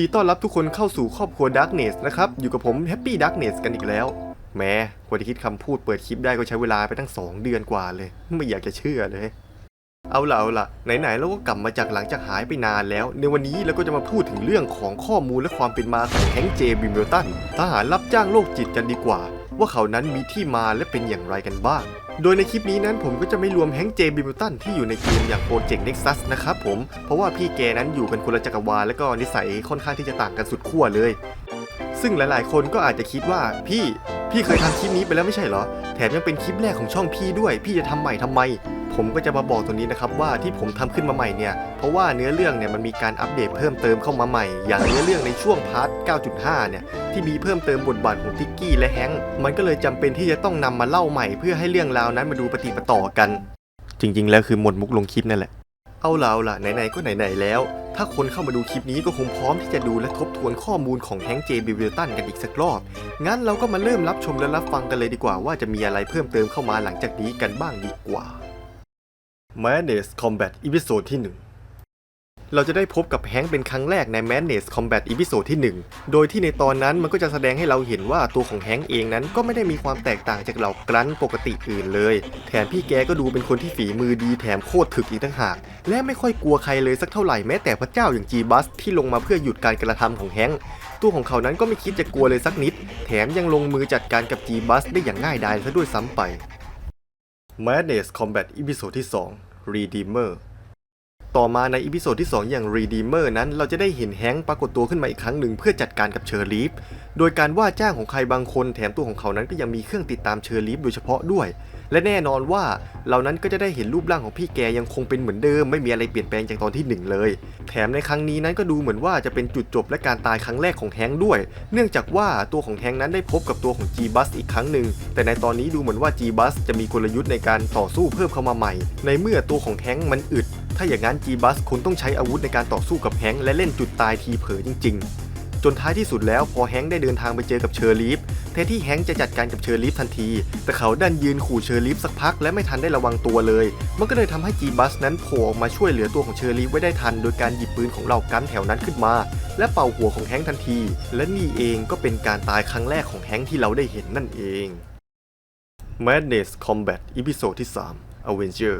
ดีต้อนรับทุกคนเข้าสู่ครอบครัว Darkness นะครับ อยู่กับผม Happy Darkness กันอีกแล้วแหม้กว่าจะคิดคำพูดเปิดคลิปได้ก็ใช้เวลาไปตั้ง 2 เดือนกว่าเลย ไม่อยากจะเชื่อเลย เอาล่ะเอาล่ะไหนๆเราก็กลับมาจากหลังจากหายไปนานแล้ว ในวันนี้เราก็จะมาพูดถึงเรื่องของข้อมูลและความเป็นมาของแฮงค์เจบิมเบลตันทหารรับจ้างโรคจิตกันดีกว่า ว่าเขานั้นมีที่มาและเป็นอย่างไรกันบ้าง โดยในคลิปนี้นั้นผมก็จะไม่รวมแฮงค์เจบิมเบลตันที่อยู่ในเกมอย่างโปรเจกต์เน็กซัสนะครับผม เพราะว่าพี่แกนั้นอยู่กันคนละจักรวาลและก็นิสัยค่อนข้างที่จะต่างกันสุดขั้วเลย ซึ่งหลายๆ คนก็อาจจะคิดว่าพี่พี่เคยทำคลิปนี้ไปแล้วไม่ใช่เหรอ แถมยังเป็นคลิปแรกของช่องพี่ด้วย พี่จะทำใหม่ทำไม ผมก็จะมาบอกตรงนี้นะครับว่าที่ผมทำขึ้นมาใหม่เนี่ยเพราะว่าเนื้อเรื่องเนี่ยมันมีการอัปเดตเพิ่มเติมเข้ามาใหม่ อย่างเนื้อเรื่องในช่วงพาร์ท 9.5 เนี่ยที่มีเพิ่มเติมบทบาทของทิกกี้และแฮงค์มันก็เลยจำเป็นที่จะต้องนำมาเล่าใหม่เพื่อให้เรื่องราวนั้นมาดูปฏิปต่อกัน จริง ๆ แล้วคือหมดมุกลงคลิปนั่นแหละเอาล่ะเอาล่ะไหนๆก็ไหนๆแล้ว ถ้าคนเข้ามาดูคลิปนี้ก็คงพร้อมที่จะดูและทบทวนข้อมูลของแฮงค์เจบิวิลตันกันอีกสักรอบ งั้นเราก็มาเริ่มรับชมและรับฟังกันเลยดีกว่าว่าจะมีอะไรเพิ่มเติมเข้ามาหลังจากนี้กันบ้างดีกว่า Madness Combat อีพิโซดที่ 1 เราจะได้พบกับแฮงค์เป็นครั้งแรกใน Madness Combat อีพิโซดที่ 1 โดยที่ในตอนนั้นมันก็จะแสดงให้เราเห็นว่าตัวของแฮงค์เองนั้นก็ไม่ได้มีความแตกต่างจากเหล่ากรันปกติอื่นเลย แถมพี่แกก็ดูเป็นคนที่ฝีมือดีแถมโคตรถึกอีกต่างหาก และไม่ค่อยกลัวใครเลยสักเท่าไหร่แม้แต่พระเจ้าอย่างจีบัสที่ลงมาเพื่อหยุดการกระทำของแฮงค์ตัวของเขานั้นก็ไม่คิดจะกลัวเลยสักนิด แถมยังลงมือจัดการกับจีบัสได้อย่างง่ายดายซะด้วยซ้ำไป Madness Combat อีพิโซดที่ 2 Redeemer ต่อมาในอีพิโซดที่ 2 อย่าง Redeemer นั้นเราจะได้เห็นแฮงค์ปรากฏตัวขึ้นมาอีกครั้งหนึ่งเพื่อจัดการกับเชอร์ลีฟ โดยการว่าจ้างของใครบางคนแถมตัวของเขานั้นก็ยังมีเครื่องติดตามเชอร์ลีฟโดยเฉพาะด้วย และแน่นอนว่าเหล่านั้นก็จะได้เห็นรูปร่างของพี่แกยังคงเป็นเหมือนเดิม ไม่มีอะไรเปลี่ยนแปลงจากตอนที่หนึ่งเลย แถมในครั้งนี้นั้นก็ดูเหมือนว่าจะเป็นจุดจบและการตายครั้งแรกของแฮงด้วย เนื่องจากว่าตัวของแฮงนั้นได้พบกับตัวของ G b u s อีกครั้งหนึ่งแต่ในตอนนี้ดูเหมือนว่า G b u s จะมีกลยุทธ์ในการต่อสู้เพิ่มเข้ามาใหม่ ในเมื่อตัวของแฮงมันอึด ถ้าอย่างนั้น G b u s คุณต้องใช้อาวุธในการต่อสู้กับแฮงและเล่นจุดตายทีเผลอจริง ๆ จนท้ายที่สุดแล้วพอแฮงได้เดินทางไปเจอกับเชอร์ลีฟ แทนที่แฮงค์จะจัดการกับเชอร์ลีฟทันที แต่เขาดันยืนขู่เชอร์ลีฟสักพักและไม่ทันได้ระวังตัวเลย มันก็เลยทำให้จีบัสนั้นโผล่ออกมาช่วยเหลือตัวของเชอร์ลีฟไว้ได้ทัน โดยการหยิบปืนของเหล่ากันแถวนั้นขึ้นมา และเป่าหัวของแฮงค์ทันที และนี่เองก็เป็นการตายครั้งแรกของแฮงค์ที่เราได้เห็นนั่นเอง Madness Combat อีพิโซดที่3 Avenger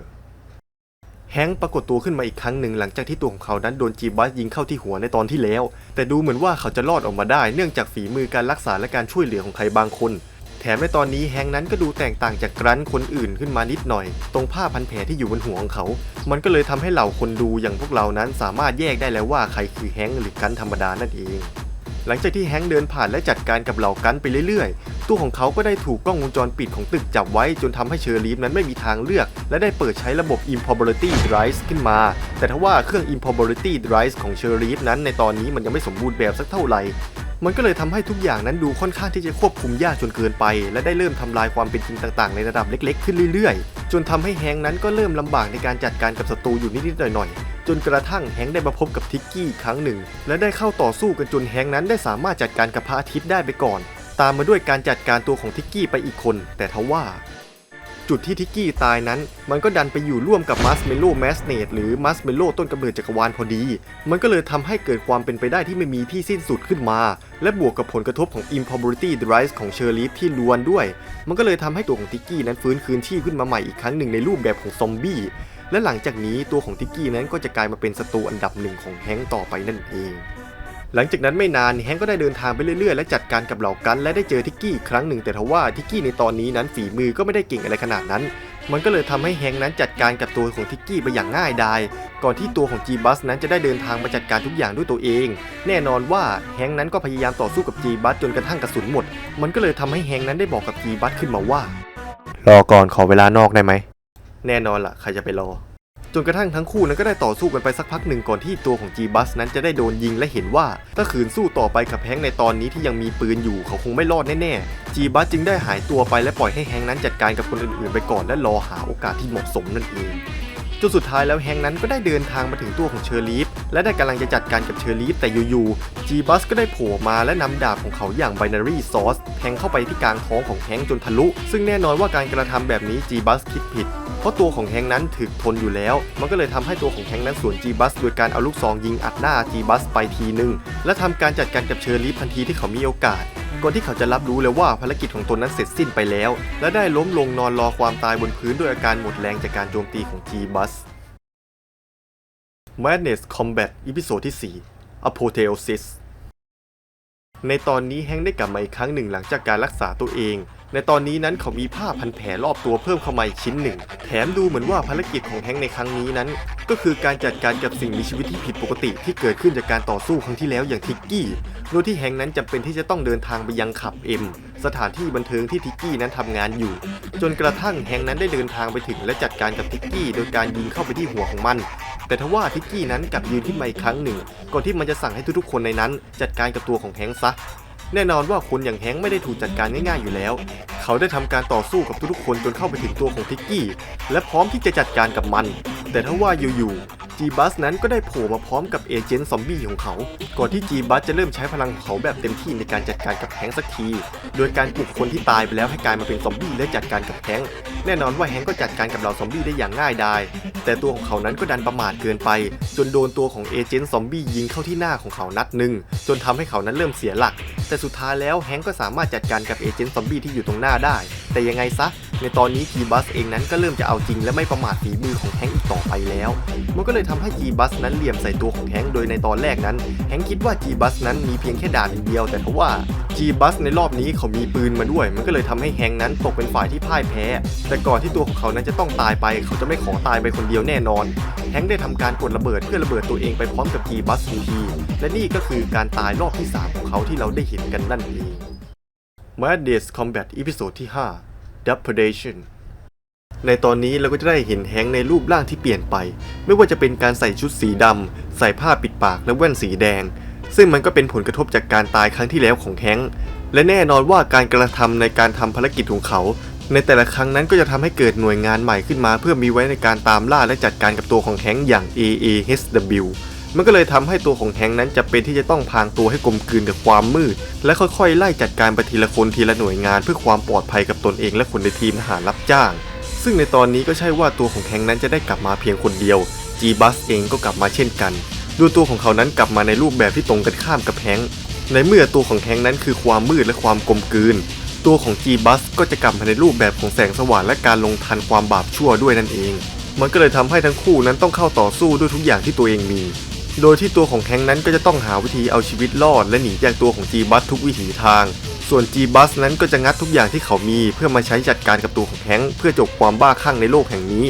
แฮงค์ปรากฏตัวขึ้นมาอีกครั้งหนึ่งหลังจากที่ตัวของเขานั้นโดนจีบัสยิงเข้าที่หัวในตอนที่แล้ว แต่ดูเหมือนว่าเขาจะรอดออกมาได้เนื่องจากฝีมือการรักษาและการช่วยเหลือของใครบางคน แถมในตอนนี้แฮงค์นั้นก็ดูแตกต่างจากกรันคนอื่นขึ้นมานิดหน่อย ตรงผ้าพันแผลที่อยู่บนหัวของเขา มันก็เลยทำให้เหล่าคนดูอย่างพวกเรานั้นสามารถแยกได้แล้วว่าใครคือแฮงค์หรือกันธรรมดานั่นเองหลังจากที่แฮงค์เดินผ่านและจัดการกับเหล่ากันไปเรื่อย ตัวของเขาก็ได้ถูกกล้องวงจรปิดของตึกจับไว้จนทำให้เชอร์ลีฟนั้นไม่มีทางเลือก และได้เปิดใช้ระบบ Improbability Drive ขึ้นมา แต่ทว่าเครื่อง Improbability Drive ของเชอร์ลีฟนั้นในตอนนี้มันยังไม่สมบูรณ์แบบสักเท่าไหร่มันก็เลยทำให้ทุกอย่างนั้นดูค่อนข้างที่จะควบคุมยากจนเกินไป และได้เริ่มทำลายความเป็นจริงต่างๆ ในระดับเล็ก ๆ ขึ้นเรื่อยๆ จนทำให้แฮงนั้นก็เริ่มลำบากในการจัดการกับศัตรูอยู่นิดๆหน่อยๆ จนกระทั่งแฮงได้มาพบกับทิกกี้ครั้งหนึ่ง และได้เข้าต่อสู้กันจนแฮงนั้นได้สามารถจัดการกับพระอาทิตย์ได้ไปก่อน ตามมาด้วยการจัดการตัวของทิกกี้ไปอีกคน แต่ทว่า จุดที่ทิกกี้ตายนั้น มันก็ดันไปอยู่ร่วมกับมัสเมโลแมสเนตหรือมัสเมโลต้นกำเนิดจักรวาลพอดี มันก็เลยทำให้เกิดความเป็นไปได้ที่ไม่มีที่สิ้นสุดขึ้นมา และบวกกับผลกระทบของ Improbability Drive ของเชอร์ลีฟที่ล้วนด้วย มันก็เลยทำให้ตัวของทิกกี้นั้นฟื้นคืนชีพขึ้นมาใหม่อีกครั้งหนึ่งในรูปแบบของซอมบี้และหลังจากนี้ตัวของทิกกี้นั้นก็จะกลายมาเป็นศัตรูอันดับหนึ่งของแฮงค์ต่อไปนั่นเอง หลังจากนั้นไม่นานแฮงก็ได้เดินทางไปเรื่อยๆ และจัดการกับเหล่ากัน และได้เจอทิกกี้อีกครั้งหนึ่งแต่ทว่าทิกกี้ในตอนนี้นั้นฝีมือก็ไม่ได้เก่งอะไรขนาดนั้น มันก็เลยทำให้แฮงนั้นจัดการกับตัวของทิกกี้ไปอย่างง่ายดายก่อนที่ตัวของจีบัสนั้นจะได้เดินทางมาจัดการทุกอย่างด้วยตัวเอง แน่นอนว่าแฮงนั้นก็พยายามต่อสู้กับจีบัสจนกระทั่งกระสุนหมด มันก็เลยทำให้แฮงนั้นได้บอกกับจีบัสขึ้นมาว่า รอก่อนขอเวลานอกได้ไหมแน่นอนล่ะใครจะไปรอ จนกระทั่งทั้งคู่นั้นก็ได้ต่อสู้กันไปสักพักหนึ่งก่อนที่ตัวของจีบัสนั้นจะได้โดนยิงและเห็นว่า ถ้าขืนสู้ต่อไปกับแฮงในตอนนี้ที่ยังมีปืนอยู่เขาคงไม่รอดแน่ๆจีบัสจึงได้หายตัวไปและปล่อยให้แฮงนั้นจัดการกับคนอื่นๆ ไปก่อนและรอหาโอกาสที่เหมาะสมนั่นเอง จนสุดท้ายแล้วแฮงนั้นก็ได้เดินทางมาถึงตัวของเชอร์ลีฟและได้กำลังจะจัดการกับเชอร์ลีฟแต่อยู่ๆ G b u s ก็ได้โผล่มาและนำดาบของเขาอย่าง Binary Source แทงเข้าไปที่กลางท้องของแฮงจนทะลุ ซึ่งแน่นอนว่าการกระทำแบบนี้ G b u s คิดผิด เพราะตัวของแฮงนั้นถึกทนอยู่แล้ว มันก็เลยทำให้ตัวของแฮงนั้นสวนจีบัสโดยการเอาลูกซองยิงอัดหน้าจีบัสไปทีหนึ่งและทำการจัดการกับเชอร์ลีฟทันทีที่เขามีโอกาส ก่อนที่เขาจะรับรู้เลยว่าภารกิจของตนนั้นเสร็จสิ้นไปแล้ว และได้ล้มลงนอนรอความตายบนพื้นด้วยอาการหมดแรงจากการโจมตีของ G-Bus Madness Combat อีพิโซดที่ 4 Apotheosis ในตอนนี้แฮงได้กลับมาอีกครั้งหนึ่งหลังจากการรักษาตัวเอง ในตอนนี้นั้นเขามีผ้าพันแผลรอบตัวเพิ่มเข้ามาอีกชิ้นหนึ่ง แถมดูเหมือนว่าภารกิจของแฮงในครั้งนี้นั้น ก็คือการจัดการกับสิ่งมีชีวิตที่ผิดปกติที่เกิดขึ้นจากการต่อสู้ครั้งที่แล้วอย่างทิกกี้ โดยที่แฮงนั้นจำเป็นที่จะต้องเดินทางไปยังขับเอ็มสถานที่บันเทิงที่ทิกกี้นั้นทำงานอยู่ จนกระทั่งแฮงนั้นได้เดินทางไปถึงและจัดการกับทิกกี้ โดยการยิงเข้าไปที่หัวของมัน แต่ทว่าทิกกี้นั้นกลับยืนขึ้นมาอีกครั้งหนึ่ง ก่อนที่มันจะสั่งให้ทุกๆคนในนั้น จัดการกับตัวของแฮงซะ แน่นอนว่าคนอย่างแฮงค์ไม่ได้ถูกจัดการง่ายๆอยู่แล้ว เขาได้ทำการต่อสู้กับทุกๆคนจนเข้าไปถึงตัวของทิกกี้ และพร้อมที่จะจัดการกับมัน แต่ถ้าว่าอยู่ๆ จีบัสนั้นก็ได้โผล่มาพร้อมกับเอเจนต์ซอมบี้ของเขา ก่อนที่จีบัสจะเริ่มใช้พลังของเขาแบบเต็มที่ในการจัดการกับแฮงสักที โดยการปลุกคนที่ตายไปแล้วให้กลายมาเป็นซอมบี้และจัดการกับแฮงแน่นอนว่าแฮงก็จัดการกับเหล่าซอมบี้ได้อย่างง่ายดาย แต่ตัวของเขานั้นก็ดันประมาทเกินไป จนโดนตัวของเอเจนต์ซอมบี้ยิงเข้าที่หน้าของเขานัดหนึ่งจนทำให้เขานั้นเริ่มเสียหลัก แต่สุดท้ายแล้วแฮงก็สามารถจัดการกับเอเจนต์ซอมบี้ที่อยู่ตรงหน้าได้ แต่ยังไงซะ ในตอนนี้กีบัสเองนั้นก็เริ่มจะเอาจริงและไม่ประมาทฝีมือของแฮงก์อีกต่อไปแล้ว มันก็เลยทำให้กีบัสนั้นเหลี่ยมใส่ตัวของแฮงก์โดยในตอนแรกนั้นแฮงก์คิดว่ากีบัสนั้นมีเพียงแค่ด่านเดียว แต่ทว่าจีบัสในรอบนี้เขามีปืนมาด้วย มันก็เลยทำให้แฮงก์นั้นตกเป็นฝ่ายที่พ่ายแพ้ แต่ก่อนที่ตัวของเขานั้นจะต้องตายไป เขาจะไม่ขอตายไปคนเดียวแน่นอน แฮงค์ได้ทำการกดระเบิดเพื่อระเบิดตัวเองไปพร้อมกับกีบัสทันทีและนี่ก็คือการตายรอบที่ 3 ของเขาที่เราได้เห็นกันนั่นเอง Mad Days Combat อีพิโซดที่ 5 Depredation ในตอนนี้เราก็จะได้เห็นแฮงในรูปร่างที่เปลี่ยนไป ไม่ว่าจะเป็นการใส่ชุดสีดำ ใส่ผ้าปิดปากและแว่นสีแดง ซึ่งมันก็เป็นผลกระทบจากการตายครั้งที่แล้วของแฮงและแน่นอนว่าการกระทำในการทำภารกิจของเขา ในแต่ละครั้งนั้นก็จะทำให้เกิดหน่วยงานใหม่ขึ้นมา เพื่อมีไว้ในการตามล่าและจัดการกับตัวของแฮงอย่าง AAHW มันก็เลยทำให้ตัวของแฮงค์นั้นจะเป็นที่จะต้องพรางตัวให้กลมกลืนกับความมืด และค่อยๆ ไล่จัดการไปทีละคนทีละหน่วยงาน เพื่อความปลอดภัยกับตนเองและคนในทีมทหารรับจ้าง ซึ่งในตอนนี้ก็ใช่ว่าตัวของแฮงค์นั้นจะได้กลับมาเพียงคนเดียว G b u s เองก็กลับมาเช่นกันดูตัวของเขานั้นกลับมาในรูปแบบที่ตรงกันข้ามกับแฮงค์ในเมื่อตัวของแฮงค์นั้นคือความมืดและความกลมกลืน ตัวของ G b u s ก็จะกลับมาในรูปแบบของแสงสว่างและการลงทันความบาปชั่วด้วยนั่นเอง มันก็เลยทำให้ทั้งคู่นั้นต้องเข้าต่อสู้ด้วยทุกอย่างที่ตัวเองมี โดยที่ตัวของแฮงค์นั้นก็จะต้องหาวิธีเอาชีวิตรอด และหนีจากตัวของ G b u s ทุกวิถีทาง ส่วน G b u s นั้นก็จะงัดทุกอย่างที่เขามีเพื่อมาใช้จัดการกับตัวของแฮงค์เพื่อจบความบ้าคลั่งในโลกแห่งนี้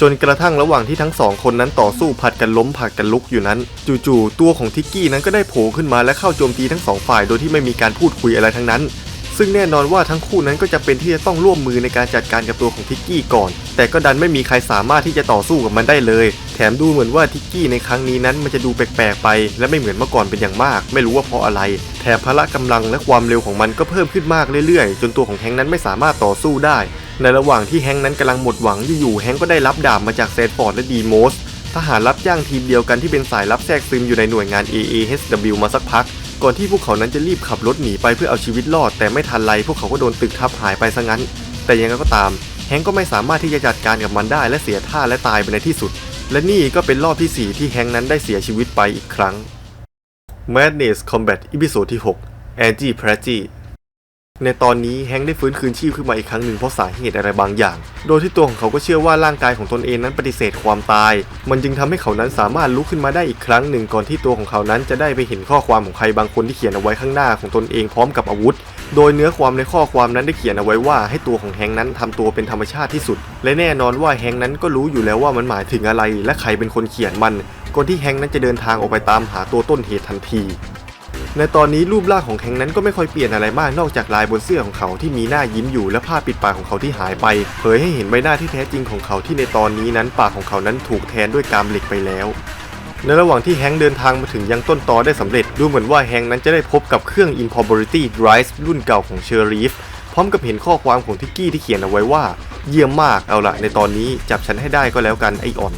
จนกระทั่งระหว่างที่ทั้งสองคนนั้นต่อสู้ผัดกันล้มผัดกันลุกอยู่นั้น จู่ๆตัวของทิกกี้นั้นก็ได้โผล่ขึ้นมาและเข้าโจมตีทั้งสองฝ่ายโดยที่ไม่มีการพูดคุยอะไรทั้งนั้น ซึ่งแน่นอนว่าทั้งคู่นั้นก็จะเป็นที่จะต้องร่วมมือในการจัดการกับตัวของทิกกี้ก่อน แต่ก็ดันไม่มีใครสามารถที่จะต่อสู้กับมันได้เลย แถมดูเหมือนว่าทิกกี้ในครั้งนี้นั้นมันจะดูแปลกๆไป และไม่เหมือนเมื่อก่อนเป็นอย่างมาก ไม่รู้ว่าเพราะอะไร แถมพละกำลังและความเร็วของมันก็เพิ่มขึ้นมากเรื่อยๆ จนตัวของแฮงนั้นไม่สามารถต่อสู้ได้ ในระหว่างที่แฮงนั้นกำลังหมดหวังอยู่ๆแฮงก็ได้รับดาบมาจากเซดฟอร์ดและดีโมสทหารรับจ้างทีมเดียวกันที่เป็นสายรับแทรกซึมอยู่ในหน่วยงาน AAHW มาสักพัก ก่อนที่พวกเขานั้นจะรีบขับรถหนีไปเพื่อเอาชีวิตรอด แต่ไม่ทันไรพวกเขาก็โดนตึกทับหายไปซะงั้น แต่ยังไงก็ตาม แฮงก็ไม่สามารถที่จะจัดการกับมันได้และเสียท่าและตายไปในที่สุด และนี่ก็เป็นรอบที่ 4 ที่แฮงนั้นได้เสียชีวิตไปอีกครั้ง Madness Combat อีพิโซดที่6 Angie p r a g g y ในตอนนี้แฮงค์ได้ฟื้นคืนชีพขึ้นมาอีกครั้งหนึ่งเพราะสาเหตุอะไรบางอย่าง โดยที่ตัวของเขาก็เชื่อว่าร่างกายของตนเองนั้นปฏิเสธความตาย มันจึงทำให้เขานั้นสามารถลุกขึ้นมาได้อีกครั้งหนึ่งก่อนที่ตัวของเขานั้นจะได้ไปเห็นข้อความของใครบางคนที่เขียนเอาไว้ข้างหน้าของตนเองพร้อมกับอาวุธ โดยเนื้อความในข้อความนั้นได้เขียนเอาไว้ว่าให้ตัวของแฮงค์นั้นทำตัวเป็นธรรมชาติที่สุด และแน่นอนว่าแฮงค์นั้นก็รู้อยู่แล้วว่ามันหมายถึงอะไร และใครเป็นคนเขียนมันก่อนที่แฮงค์นั้นจะเดินทางออกไปตามหาตัวต้นเหตุทันที ในตอนนี้รูปร่างของแฮงนั้นก็ไม่ค่อยเปลี่ยนอะไรมากนอกจากลายบนเสื้อของเขาที่มีหน้ายิ้มอยู่และผ้าปิดปากของเขาที่หายไป เผยให้เห็นใบหน้าที่แท้จริงของเขาที่ในตอนนี้นั้นปากของเขานั้นถูกแทนด้วยกามเหล็กไปแล้ว ในระหว่างที่แฮงเดินทางมาถึงยังต้นตอได้สำเร็จดูเหมือนว่าแฮงนั้นจะได้พบกับเครื่อง Impropriety Drive รุ่นเก่าของเชอรีฟพร้อมกับเห็นข้อความของทิกกี้ที่เขียนเอาไว้ว่า เยี่ยมมากเอาละในตอนนี้จับฉันให้ได้ก็แล้วกันไอออน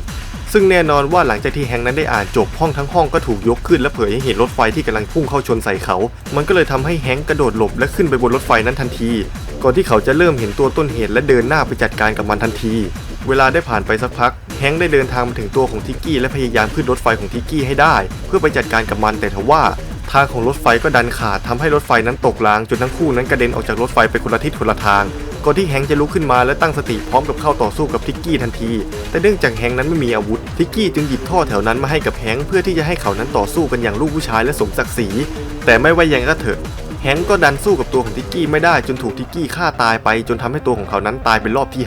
ซึ่งแน่นอนว่าหลังจากที่แฮงค์นั้นได้อ่านจบห้องทั้งห้องก็ถูกยกขึ้นและเผยให้เห็นรถไฟที่กำลังพุ่งเข้าชนใส่เขา มันก็เลยทำให้แฮงค์กระโดดหลบและขึ้นไปบนรถไฟนั้นทันที ก่อนที่เขาจะเริ่มเห็นตัวต้นเหตุและเดินหน้าไปจัดการกับมันทันที เวลาได้ผ่านไปสักพักแฮงค์ได้เดินทางมาถึงตัวของทิกกี้และพยายามขึ้นรถไฟของทิกกี้ให้ได้ เพื่อไปจัดการกับมันแต่ทว่าทางของรถไฟก็ดันขาดทำให้รถไฟนั้นตกรางจนทั้งคู่นั้นกระเด็นออกจากรถไฟไปคนละทิศคนละทาง ก่อนที่แฮงจะลุกขึ้นมาและตั้งสติพร้อมกับเข้าต่อสู้กับทิกกี้ทันที แต่เนื่องจากแฮงนั้นไม่มีอาวุธ ทิกกี้จึงหยิบท่อแถวนั้นมาให้กับแฮงเพื่อที่จะให้เขานั้นต่อสู้กันอย่างลูกผู้ชายและสมศักดิ์ศรีแต่ไม่ว่ายังไงก็เถอะแฮงก็ดันสู้กับตัวของทิกกี้ไม่ได้จนถูกทิกกี้ฆ่าตายไป จนทำให้ตัวของเขานั้นตายเป็นรอบที่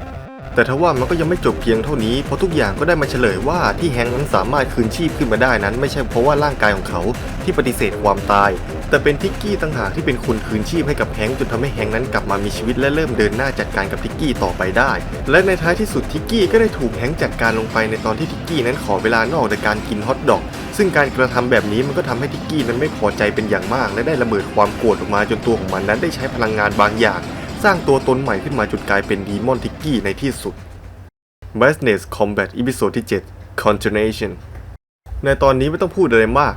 5 แต่ทว่ามันก็ยังไม่จบเพียงเท่านี้เพราะทุกอย่างก็ได้มาเฉลยว่าที่แฮงนั้นสามารถคืนชีพขึ้นมาได้นั้น ไม่ใช่เพราะว่าร่างกายของเขาที่ปฏิเสธความตาย แต่เป็นทิกกี้ต่างหากที่เป็นคนคืนชีพให้กับแฮงจนทำให้แฮงนั้นกลับมามีชีวิตและเริ่มเดินหน้าจัดการกับทิกกี้ต่อไปได้ และในท้ายที่สุดทิกกี้ก็ได้ถูกแฮงจัดการลงไปในตอนที่ทิกกี้นั้นขอเวลานอกในกการกินฮอทดอก ซึ่งการกระทำแบบนี้มันก็ทำให้ทิกกี้นั้นไม่พอใจเป็นอย่างมาก และได้ระเบิดความโกรธออกมาจนตัวของมันนั้นได้ใช้พลังงานบางอย่าง สร้างตัวตนใหม่ขึ้นมาจนกลายเป็นดีมอนทิกกี้ในที่สุด m a s n e s Combat อีพิโซดที่7 Continuation ในตอนนี้ไม่ต้องพูดอะไรมาก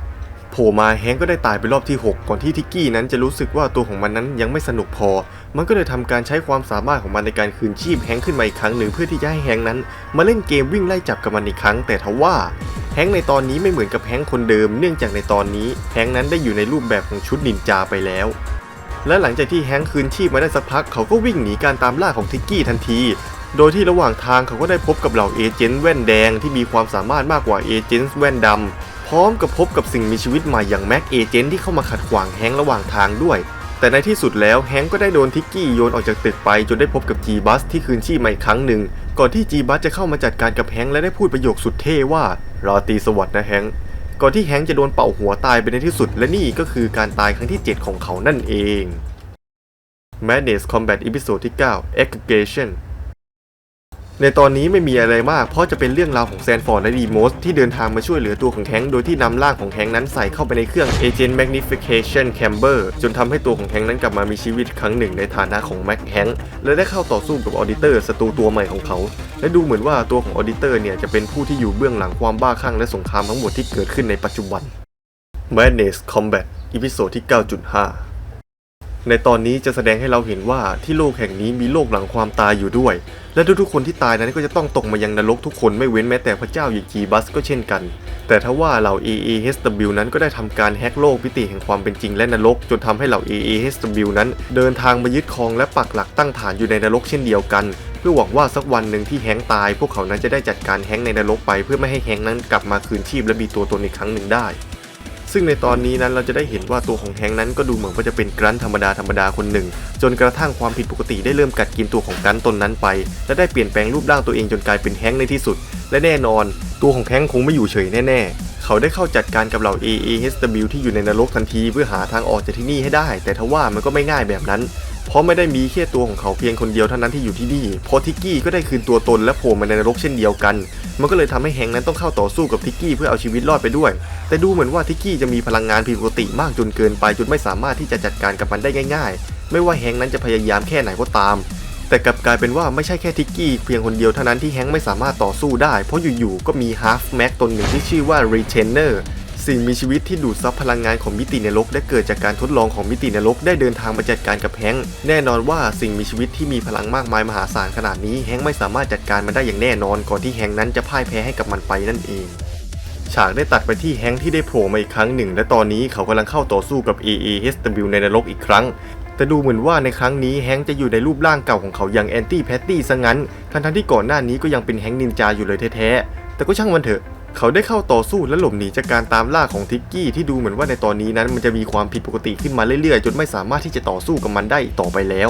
โผล่มาแฮงก็ได้ตายไปรอบที่ 6 ก่อนที่ทิกกี้นั้นจะรู้สึกว่าตัวของมันนั้นยังไม่สนุกพอ มันก็เลยทำการใช้ความสามารถของมันในการคืนชีพแฮงขึ้นมาอีกครั้งหนึ่งเพื่อที่จะให้แฮงนั้น มาเล่นเกมวิ่งไล่จับกับมันอีกครั้ง แต่ทว่าแฮงในตอนนี้ไม่เหมือนกับแฮงคนเดิม เนื่องจากในตอนนี้แฮงนั้นได้อยู่ในรูปแบบของชุดนินจาไปแล้ว และหลังจากที่แฮงค์คืนชีพมาได้สักพักเขาก็วิ่งหนีการตามล่าของทิกกี้ทันทีโดยที่ระหว่างทางเขาก็ได้พบกับเหล่าเอเจนต์แว่นแดงที่มีความสามารถมากกว่าเอเจนต์แว่นดำ พร้อมกับพบกับสิ่งมีชีวิตใหม่อย่างแม็กเอเจนที่เข้ามาขัดขวางแฮงค์ระหว่างทางด้วย แต่ในที่สุดแล้วแฮงก์ก็ได้โดนทิกกี้โยนออกจากตึกไปจนได้พบกับจีบัสที่คืนชีพมาอีกครั้งหนึ่ง ก่อนที่จีบัสจะเข้ามาจัดการกับแฮงก์และได้พูดประโยคสุดเท่ว่าราตรีสวัสดิ์นะแฮงก์ก่อนที่แฮงก์จะโดนเป่าหัวตายไปในที่สุด และนี่ก็คือการตายครั้งที่ 7 ของเขานั่นเอง Madness Combat อีพิโซดที่ 9 Aggregation ในตอนนี้ไม่มีอะไรมาก เพราะจะเป็นเรื่องราวของแซนฟอร์ดและดีโมสที่เดินทางมาช่วยเหลือตัวของแฮงค์โดยที่นำร่างของแฮงค์นั้นใส่เข้าไปในเครื่อง Agent Magnification Chamber จนทำให้ตัวของแฮงค์นั้นกลับมามีชีวิตครั้งหนึ่งในฐานะของแม็กแฮงค์และได้เข้าต่อสู้กับออดิเตอร์ศัตรูตัวใหม่ของเขา และดูเหมือนว่าตัวของออดิเตอร์เนี่ยจะเป็นผู้ที่อยู่เบื้องหลังความบ้าคลั่งและสงครามทั้งหมดที่เกิดขึ้นในปัจจุบัน Madness Combat อีพิโซดที่ 9.5 ในตอนนี้จะแสดงให้เราเห็นว่าที่โลกแห่งนี้มีโลกหลังความตายอยู่ด้วย และทุกๆคนที่ตายนั้นก็จะต้องตกมายังนรกทุกคนไม่เว้นแม้แต่พระเจ้าอย่างจีบัสก็เช่นกัน แต่ทว่าเหล่า AAHW นั้นก็ได้ทำการแฮกโลกมิติแห่งความเป็นจริงและนรก จนทำให้เหล่า AAHW นั้น เดินทางมายึดครองและปักหลักตั้งฐานอยู่ในนรกเช่นเดียวกัน เพื่อหวังว่าสักวันหนึ่งที่แฮงตาย พวกเขานั้นจะได้จัดการแฮงในนรกไป เพื่อไม่ให้แฮงนั้นกลับมาคืนชีพและมีตัวตนอีกครั้งหนึ่งได้ ซึ่งในตอนนี้นั้นเราจะได้เห็นว่าตัวของแฮงนั้นก็ดูเหมือนว่าจะเป็นกรันธรรมดาธรรมดาคนหนึ่ง จนกระทั่งความผิดปกติได้เริ่มกัดกินตัวของกรันตนนั้นไป และได้เปลี่ยนแปลงรูปร่างตัวเองจนกลายเป็นแฮงในที่สุด และแน่นอน ตัวของแฮงค์คงไม่อยู่เฉยแน่ๆ เขาได้เข้าจัดการกับเหล่า AAHW ที่อยู่ในนรกทันทีเพื่อหาทางออกจากที่นี่ให้ได้ แต่ทว่ามันก็ไม่ง่ายแบบนั้น เพราะไม่ได้มีแค่ตัวของเขาเพียงคนเดียวเท่านั้นที่อยู่ที่นี่เพราะทิกกี้ก็ได้คืนตัวตนและโผล่มาในนรกเช่นเดียวกัน มันก็เลยทำให้แฮงค์นั้นต้องเข้าต่อสู้กับทิกกี้เพื่อเอาชีวิตรอดไปด้วย แต่ดูเหมือนว่าทิกกี้จะมีพลังงานผิดปกติมากจนเกินไปจนไม่สามารถที่จะจัดการกับมันได้ง่าย ๆ ไม่ว่าแฮงค์นั้นจะพยายามแค่ไหนก็ตาม แต่กลับกลายเป็นว่าไม่ใช่แค่ทิกกี้เพียงคนเดียวเท่านั้นที่แฮงค์ไม่สามารถต่อสู้ได้ เพราะอยู่ๆก็มีฮาร์ฟแม็กตนหนึ่งที่ชื่อว่า Retener สิ่งมีชีวิตที่ดูดซับพลังงานของมิตินรกและเกิดจากการทดลองของมิตินรกได้เดินทางมาจัดการกับแฮงค์แน่นอนว่าสิ่งมีชีวิตที่มีพลังมากมายมหาศาลขนาดนี้แฮงค์ไม่สามารถจัดการมันได้อย่างแน่นอนก่อนที่แฮงค์นั้นจะพ่ายแพ้ให้กับมันไปนั่นเองฉากได้ตัดไปที่แฮงค์ที่ได้โผล่มาอีกครั้งหนึ่ง และตอนนี้เขากำลังเข้าต่อสู้กับ AAHW ในนรกอีกครั้ง แต่ดูเหมือนว่าในครั้งนี้แฮงค์จะอยู่ในรูปร่างเก่าของเขาอย่างแอนตี้แพตตี้ซะงั้น ทั้งๆที่ก่อนหน้านี้ก็ยังเป็นแฮงค์นินจาอยู่เลยแท้ๆ แต่ก็ช่างมันเถอะ เขาได้เข้าต่อสู้และหลบหนีจากการตามล่าของทิกกี้ที่ดูเหมือนว่าในตอนนี้นั้นมันจะมีความผิดปกติขึ้นมาเรื่อยๆ จนไม่สามารถที่จะต่อสู้กับมันได้ต่อไปแล้ว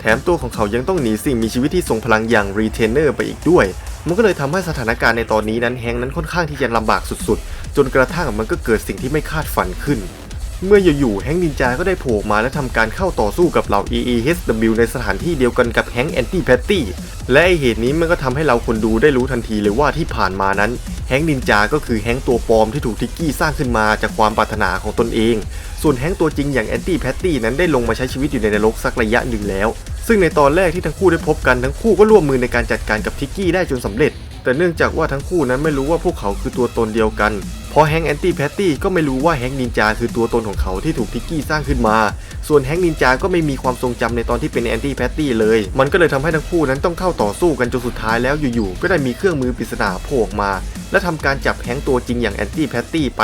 แถมตัวของเขายังต้องหนีสิ่งมีชีวิตที่ทรงพลังอย่างรีเทนเนอร์ไปอีกด้วย มันก็เลยทำให้สถานการณ์ในตอนนี้นั้นแฮงค์นั้นค่อนข้างที่จะลำบากสุดๆ จนกระทั่งมันก็เกิดสิ่งที่ไม่คาดฝันขึ้นเมื่ออยู่ๆแฮงค์นินจา ก็ได้โผล่มาและทำการเข้าต่อสู้กับเหล่า AAHW ในสถานที่เดียวกันกับแฮงค์แอนตี้แพตตี้ และไอเหตุนี้มันก็ทำให้เราคนดูได้รู้ทันทีเลยว่าที่ผ่านมานั้น แฮงค์นินจาก็คือแฮงตัวปลอมที่ถูกทิกกี้สร้างขึ้นมาจากความปรารถนาของตนเอง ส่วนแฮงตัวจริงอย่างแอนตี้แพตตี้นั้นได้ลงมาใช้ชีวิตอยู่ในนรกสักระยะหนึ่งแล้ว ซึ่งในตอนแรกที่ทั้งคู่ได้พบกันทั้งคู่ก็ร่วมมือในการจัดการกับทิกกี้ได้จนสำเร็จ แต่เนื่องจากว่าทั้งคู่นั้นไม่รู้ว่าพวกเขาคือตัวตนเดียวกัน เพราะแฮงแอนตี้แพตตี้ก็ไม่รู้ว่าแฮงนินจาคือตัวตนของเขาที่ถูกทิกกี้สร้างขึ้นมา ส่วนแฮงค์นินจาก็ไม่มีความทรงจำในตอนที่เป็นแอนตี้แพตตี้เลย มันก็เลยทำให้ทั้งคู่นั้นต้องเข้าต่อสู้กันจนสุดท้ายแล้วอยู่ๆ ก็ได้มีเครื่องมือปริศนาโผล่มา และทำการจับแฮงค์ตัวจริงอย่างแอนตี้แพตตี้ไป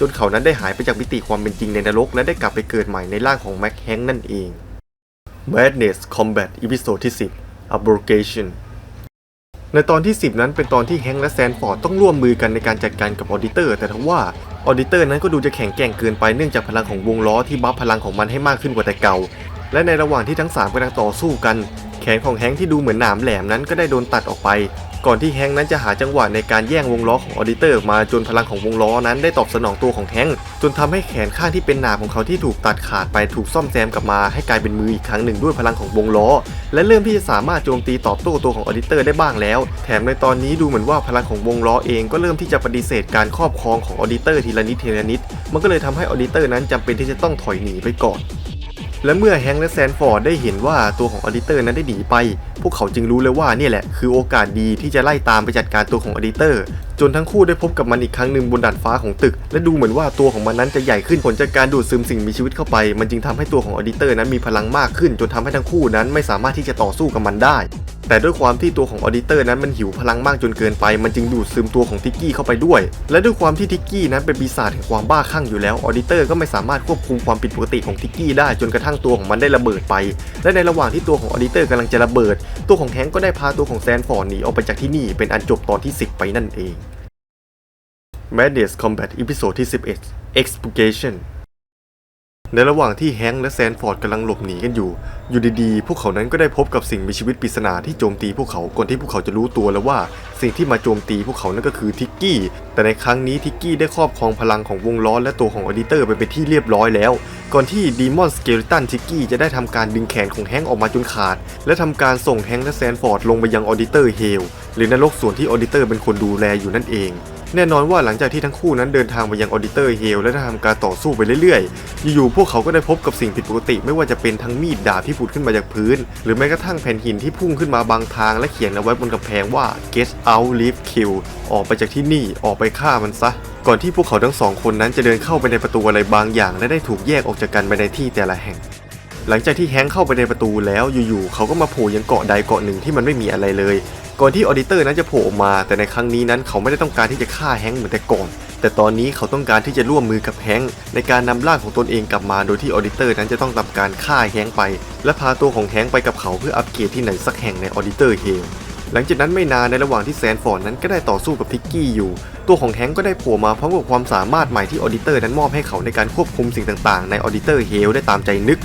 จนเขานั้นได้หายไปจากมิติความเป็นจริงในนรก และได้กลับไปเกิดใหม่ในร่างของแม็กแฮงค์นั่นเอง Madness Combat อีพิโซดที่10 Abrogation ในตอนที่ 10 นั้นเป็นตอนที่แฮงค์และแซนฟอร์ดต้องร่วมมือกันในการจัดการกับออดิเตอร์ แต่ทว่าออดิเตอร์นั้นก็ดูจะแข็งแกร่งเกินไปเนื่องจากพลังของวงล้อที่บัฟพลังของมันให้มากขึ้นกว่าแต่เก่า และในระหว่างที่ทั้ง3กำลังต่อสู้กัน แขนของแฮงค์ที่ดูเหมือนหนามแหลมนั้นก็ได้โดนตัดออกไป ก่อนที่แฮงนั้นจะหาจังหวะในการแย่งวงล้อของออดิเตอร์มาจนพลังของวงล้อนั้นได้ตอบสนองตัวของแฮงจนทำให้แขนข้างที่เป็นหนามของเขาที่ถูกตัดขาดไปถูกซ่อมแซมกลับมาให้กลายเป็นมืออีกครั้งหนึ่งด้วยพลังของวงล้อ และเริ่มที่จะสามารถโจมตีตอบโต้ตัวของออดิเตอร์ได้บ้างแล้ว แถมในตอนนี้ดูเหมือนว่าพลังของวงล้อเองก็เริ่มที่จะปฏิเสธการครอบครองของออดิเตอร์ทีละนิดทีละนิด มันก็เลยทำให้ออดิเตอร์นั้นจำเป็นที่จะต้องถอยหนีไปก่อน และเมื่อแฮงค์และแซนฟอร์ดได้เห็นว่าตัวของออดิเตอร์นั้นได้หนีไป พวกเขาจึงรู้เลยว่าเนี่ยแหละคือโอกาสดีที่จะไล่ตามไปจัดการตัวของออดิเตอร์ จนทั้งคู่ได้พบกับมันอีกครั้งหนึ่งบนดาดฟ้าของตึก และดูเหมือนว่าตัวของมันนั้นจะใหญ่ขึ้นผลจากการดูดซึมสิ่งมีชีวิตเข้าไป มันจึงทำให้ตัวของออดิเตอร์นั้นมีพลังมากขึ้น จนทำให้ทั้งคู่นั้นไม่สามารถที่จะต่อสู้กับมันได้แต่ด้วยความที่ตัวของออดิเตอร์นั้นมันหิวพลังมากจนเกินไป มันจึงดูดซึมตัวของทิกกี้เข้าไปด้วย และด้วยความที่ทิกกี้นั้นเป็นปีศาจแห่งความบ้าคลั่งอยู่แล้วออดิเตอร์ก็ไม่สามารถควบคุมความผิดปกติของทิกกี้ได้จนกระทั่งตัวของมันได้ระเบิดไป และในระหว่างที่ตัวของออดิเตอร์กำลังจะระเบิด ตัวของแฮงก์ก็ได้พาตัวของแซนฟอร์ดหนีออกไปจากที่นี่เป็นอันจบตอนที่ 10 ไปนั่นเอง Madness Combat อีพิโซดที่ 11 Expurgation ในระหว่างที่แฮงค์และแซนฟอร์ดกำลังหลบหนีกันอยู่ อยู่ดีๆ พวกเขานั้นก็ได้พบกับสิ่งมีชีวิตปริศนาที่โจมตีพวกเขาก่อนที่พวกเขาจะรู้ตัวแล้วว่า สิ่งที่มาโจมตีพวกเขานั่นก็คือทิกกี้ แต่ในครั้งนี้ทิกกี้ได้ครอบครองพลังของวงล้อและตัวของออดิเตอร์ไปเป็นที่เรียบร้อยแล้ว ก่อนที่ดีมอนสเกลตันทิกกี้จะได้ทำการดึงแขนของแฮงค์ออกมาจนขาด และทำการส่งแฮงค์และแซนฟอร์ดลงไปยังออดิเตอร์เฮลหรือนรกส่วนที่ออดิเตอร์เป็นคนดูแลอยู่นั่นเอง แน่นอนว่าหลังจากที่ทั้งคู่นั้นเดินทางไปยังออดิเตอร์เฮลและได้ทำการต่อสู้ไปเรื่อยๆ อยู่ๆพวกเขาก็ได้พบกับสิ่งผิดปกติ ไม่ว่าจะเป็นทั้งมีดดาบที่ผุดขึ้นมาจากพื้น หรือแม้กระทั่งแผ่นหินที่พุ่งขึ้นมาบางทางและเขียนเอาไว้บนกำแพงว่า get out leave kill ออกไปจากที่นี่ออกไปฆ่ามันซะก่อนที่พวกเขาทั้งสองคนนั้นจะเดินเข้าไปในประตูอะไรบางอย่าง และได้ถูกแยกออกจากกันไปในที่แต่ละแห่ง หลังจากที่แฮงเข้าไปในประตูแล้วอยู่ๆเขาก็มาโผล่ยังเกาะใดเกาะหนึ่งที่มันไม่มีอะไรเลย ก่อนที่ออดิเตอร์นั้นจะโผล่ออกมา แต่ในครั้งนี้นั้นเขาไม่ได้ต้องการที่จะฆ่าแฮงค์เหมือนแต่ก่อน แต่ตอนนี้เขาต้องการที่จะร่วมมือกับแฮงค์ในการนำร่างของตนเองกลับมา โดยที่ออดิเตอร์นั้นจะต้องทำการฆ่าแฮงค์ไป และพาตัวของแฮงค์ไปกับเขาเพื่ออัปเกรดที่ไหนสักแห่งในออดิเตอร์เฮลหลังจากนั้นไม่นานในระหว่างที่แซนฟอร์ดนั้นก็ได้ต่อสู้กับทิกกี้อยู่ ตัวของแฮงก์ก็ได้โผล่มาพร้อมกับความสามารถใหม่ที่ออดิเตอร์นั้นมอบให้เขาในการควบคุมสิ่งต่างๆ ในออดิเตอร์เฮลได้ตามใจนึก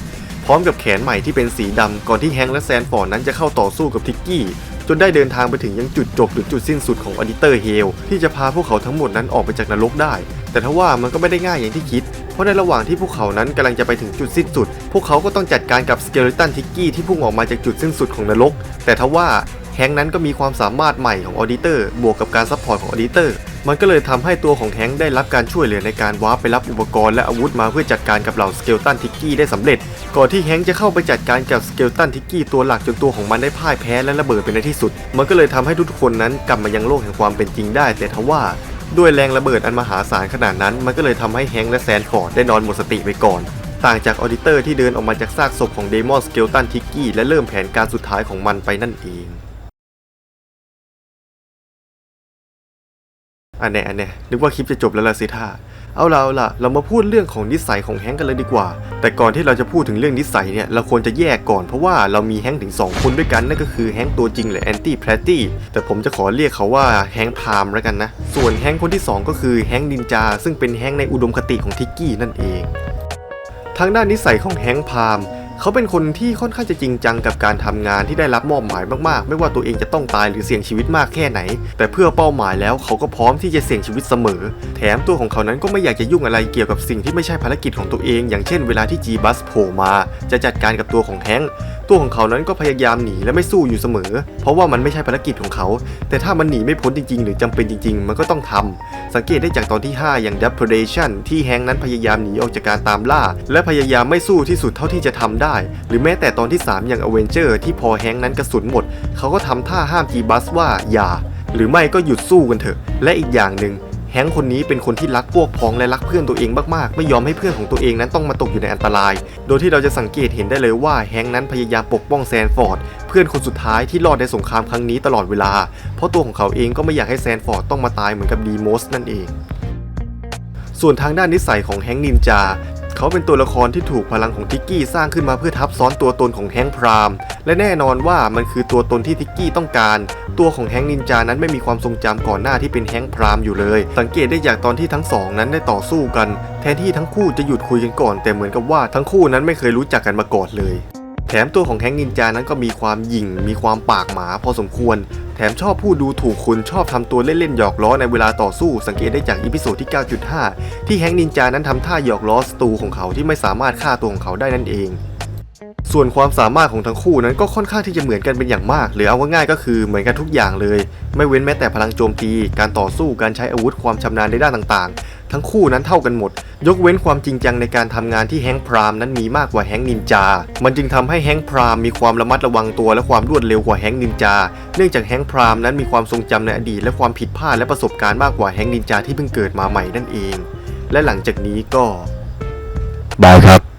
พร้อมกับแขนใหม่ที่เป็นสีดำก่อนที่แฮงก์และแซนฟอร์ดนั้นจะเข้าต่อสู้กับทิกกี้ จนได้เดินทางไปถึงยังจุดจบหรือจุดสิ้นสุดของออดิเตอร์เฮลที่จะพาพวกเขาทั้งหมดนั้นออกไปจากนรกได้ แต่ทว่ามันก็ไม่ได้ง่ายอย่างที่คิด เพราะในระหว่างที่พวกเขานั้นกำลังจะไปถึงจุดสิ้นสุด พวกเขาก็ต้องจัดการกับสเกเลตันทิกกี้ที่พุ่งออกมาจากจุดสิ้นสุดของนรก แต่ทว่า แฮงนั้นก็มีความสามารถใหม่ของออดิเตอร์บวกกับการซัพพอร์ตของออดิเตอร์มันก็เลยทำให้ตัวของแฮงได้รับการช่วยเหลือในการวาร์ปไปรับอุปกรณ์และอาวุธมาเพื่อจัดการกับเหล่าสเกลตันทิกกี้ได้สำเร็จ ก่อนที่แฮงจะเข้าไปจัดการกับสเกลตันทิกกี้ตัวหลักจนตัวของมันได้พ่ายแพ้และระเบิดไปในที่สุด มันก็เลยทำให้ทุกคนนั้นกลับมายังโลกแห่งความเป็นจริงได้ แต่ทว่าด้วยแรงระเบิดอันมหาศาลขนาดนั้น มันก็เลยทำให้แฮงและแซนฟอร์ดได้นอนหมดสติไปก่อน ต่างจากออดิเตอร์ที่เดินออกมาจากซากศพของเดมอนสเกลตันทิกกี้และเริ่มแผนการสุดท้ายของมันไปนั่นเอง อันเนี้ยอันเนี้ยนึกว่าคลิปจะจบแล้วล่ะสิท่าเอาล่ะเอาล่ะเรามาพูดเรื่องของนิสัยของแฮงกันเลยดีกว่า แต่ก่อนที่เราจะพูดถึงเรื่องนิสัยเนี่ยเราควรจะแยกก่อนเพราะว่าเรามีแฮงถึง 2 คนด้วยกันนั่นก็คือแฮงตัวจริงหรือแอนตี้แพลตตี้แต่ผมจะขอเรียกเขาว่าแฮงพามแล้วกันนะ ส่วนแฮงคนที่ 2 ก็คือแฮงนินจา ซึ่งเป็นแฮงในอุดมคติของทิกกี้นั่นเองทางด้านนิสัยของแฮงพาม เขาเป็นคนที่ค่อนข้างจะจริงจังกับการทำงานที่ได้รับมอบหมายมากๆ ไม่ว่าตัวเองจะต้องตายหรือเสี่ยงชีวิตมากแค่ไหน แต่เพื่อเป้าหมายแล้วเขาก็พร้อมที่จะเสี่ยงชีวิตเสมอ แถมตัวของเขานั้นก็ไม่อยากจะยุ่งอะไรเกี่ยวกับสิ่งที่ไม่ใช่ภารกิจของตัวเอง อย่างเช่นเวลาที่จีบัสโผล่มา จะจัดการกับตัวของแฮงค์ ตัวของเขานั้นก็พยายามหนีและไม่สู้อยู่เสมอ เพราะว่ามันไม่ใช่ภารกิจของเขา แต่ถ้ามันหนีไม่พ้นจริง ๆ หรือจำเป็นจริง ๆ มันก็ต้องทำสังเกตได้จากตอนที่ 5 อย่าง Depredation ที่แฮงค์นั้นพยายามหนีออกจากการตามล่า และพยายามไม่สู้ที่สุดเท่าที่จะทำได้ หรือแม้แต่ตอนที่ 3 อย่าง Avenger ที่พอแฮงค์นั้นกระสุนหมด เขาก็ทำท่าห้ามจีบัสว่าอย่าหรือไม่ก็หยุดสู้กันเถอะ และอีกอย่างหนึ่ง แฮงค์คนนี้เป็นคนที่รักพวกพ้องและรักเพื่อนตัวเองมากๆ ไม่ยอมให้เพื่อนของตัวเองนั้นต้องมาตกอยู่ในอันตราย โดยที่เราจะสังเกตเห็นได้เลยว่าแฮงค์นั้นพยายามปกป้องแซนฟอร์ดเพื่อนคนสุดท้ายที่รอดในสงครามครั้งนี้ตลอดเวลา เพราะตัวของเขาเองก็ไม่อยากให้แซนฟอร์ดต้องมาตายเหมือนกับดีโมสนั่นเองส่วนทางด้านนิสัยของแฮงค์นินจา เขาเป็นตัวละครที่ถูกพลังของทิกกี้สร้างขึ้นมาเพื่อทับซ้อนตัวตนของแฮงพราม และแน่นอนว่ามันคือตัวตนที่ทิกกี้ต้องการ ตัวของแฮงนินจานั้นไม่มีความทรงจำก่อนหน้าที่เป็นแฮงพรามอยู่เลย สังเกตได้จากตอนที่ทั้งสองนั้นได้ต่อสู้กัน แทนที่ทั้งคู่จะหยุดคุยกันก่อน แต่เหมือนกับว่าทั้งคู่นั้นไม่เคยรู้จักกันมาก่อนเลย แถมตัวของแฮงนินจานั้นก็มีความหยิ่ง มีความปากหมาพอสมควร แถมชอบพูดดูถูกคุณชอบทำตัวเล่นๆหยอกล้อในเวลาต่อสู้ สังเกตได้จากอีพิโซดที่ 9.5 ที่แฮงนินจานั้นทำท่าหยอกล้อสตูของเขาที่ไม่สามารถฆ่าตัวของเขาได้นั่นเอง ส่วนความสามารถของทั้งคู่นั้นก็ค่อนข้างที่จะเหมือนกันเป็นอย่างมากหรือเอาง่ายก็คือเหมือนกันทุกอย่างเลย ไม่เว้นแม้แต่พลังโจมตี การต่อสู้การใช้อาวุธความชำนาญในด้านต่างๆ ทั้งคู่นั้นเท่ากันหมด ยกเว้นความจริงจังในการทำงานที่แฮงค์พรามนั้นมีมากกว่าแฮงค์นินจา มันจึงทำให้แฮงค์พรามมีความระมัดระวังตัวและความรวดเร็วกว่าแฮงค์นินจา เนื่องจากแฮงค์พรามนั้นมีความทรงจำในอดีตและความผิดพลาดและประสบการณ์มากกว่าแฮงค์นินจาที่เพิ่งเกิดมาใหม่นั่นเอง และหลังจากนี้ก็บายครับ